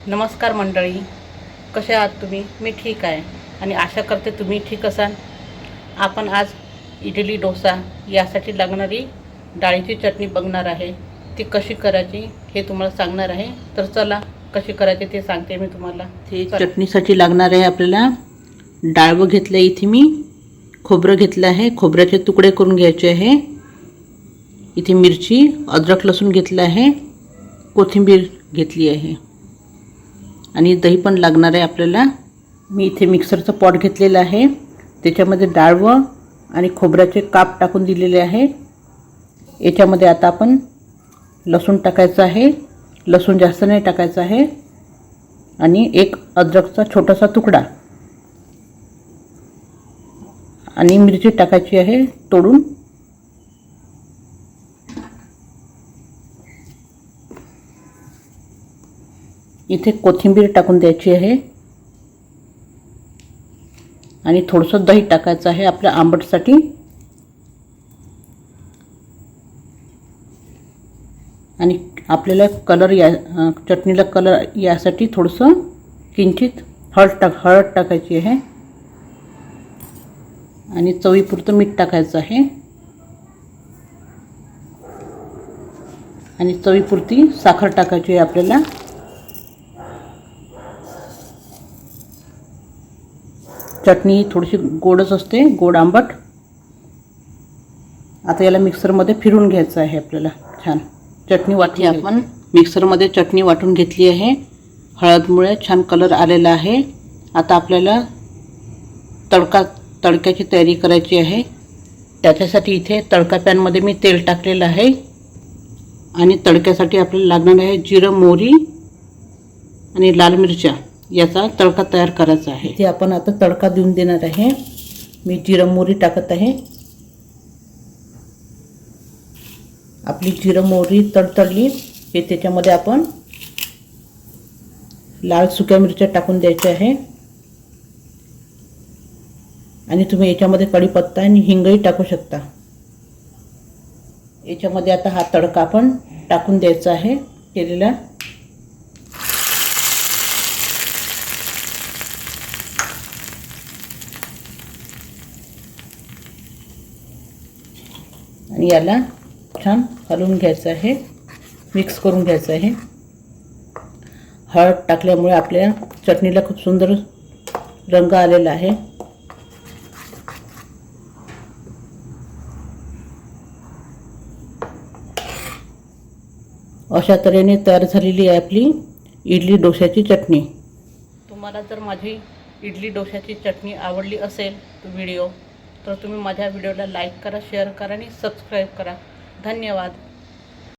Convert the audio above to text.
नमस्कार मंडळी. कसे आहात तुम्ही? मी ठीक आहे आणि आशा करते तुम्ही ठीक असाल. आपण आज इडली डोसा यासाठी लागणारी डाळीची चटणी बघणार आहे. ती कशी करायची हे तुम्हाला सांगणार आहे. तर चला कशी करायची ते सांगते मी तुम्हाला. ते चटणीसाठी लागणार आहे आपल्याला डाळवं घेतलं आहे इथे मी. खोबरं घेतलं आहे. खोबऱ्याचे तुकडे करून घ्यायचे आहे. इथे मिरची अद्रक लसूण घेतलं आहे. कोथिंबीर घेतली आहे. आणि दही पण लागणार आहे आपल्याला. मी इथे मिक्सरचं पॉट घेतलेलं आहे. त्याच्यामध्ये डाळवं आणि खोबऱ्याचे काप टाकून दिलेले आहे. याच्यामध्ये आता आपण लसूण टाकायचं आहे. लसूण जास्त नाही टाकायचं आहे. आणि एक अद्रकचा छोटासा तुकडा. आणि मिरची टाकायची आहे तोडून. इथे कोथिंबीर टाकून द्यायची आहे. आणि थोडंसं दही टाकायचं आहे आपल्या आंबटसाठी. आणि आपल्याला कलर या चटणीला कलर यासाठी थोडंसं किंचित हळद टाक हळद टाकायची आहे. आणि चवीपुरतं मीठ टाकायचं आहे. आणि चवीपुरती साखर टाकायची आहे आपल्याला. चटणी ही थोडीशी गोडच असते गोड आंबट. आता याला मिक्सरमध्ये फिरून घ्यायचं आहे आपल्याला छान. चटणी वाटली आपण मिक्सरमध्ये चटणी वाटून घेतली आहे. हळदमुळे छान कलर आलेला आहे. आता आपल्याला तडका तडक्याची तयारी करायची आहे. त्याच्यासाठी इथे तडका पॅनमध्ये मी तेल टाकलेलं आहे. आणि तडक्यासाठी आपल्याला लागणार आहे जिरं मोहरी आणि लाल मिरच्या. याचा तडका तयार करायचा आहे. ते आपण आता तडका देऊन देणार आहे. मी जिरं मोहरी टाकत आहे. आपली जिरं मोहरी तडतडली की त्याच्यामध्ये आपण लाल सुक्या मिरच्या टाकून द्यायच्या आहे. आणि तुम्ही याच्यामध्ये कढीपत्ता आणि हिंगही टाकू शकता. याच्यामध्ये आता हा तडका आपण टाकून द्यायचा आहे केलेला. आणि याला छान हलवून घ्यायचं आहे. मिक्स करून घ्यायचं आहे. हळद टाकल्यामुळे आपल्या चटणीला खूप सुंदर रंग आलेला आहे. अशा तऱ्हेने तयार झालेली आहे आपली इडली डोश्याची चटणी. तुम्हाला जर माझी इडली डोश्याची चटणी आवडली असेल तर व्हिडिओ तर तुम्ही माझ्या व्हिडिओला लाईक करा शेअर करा आणि सबस्क्राईब करा. धन्यवाद.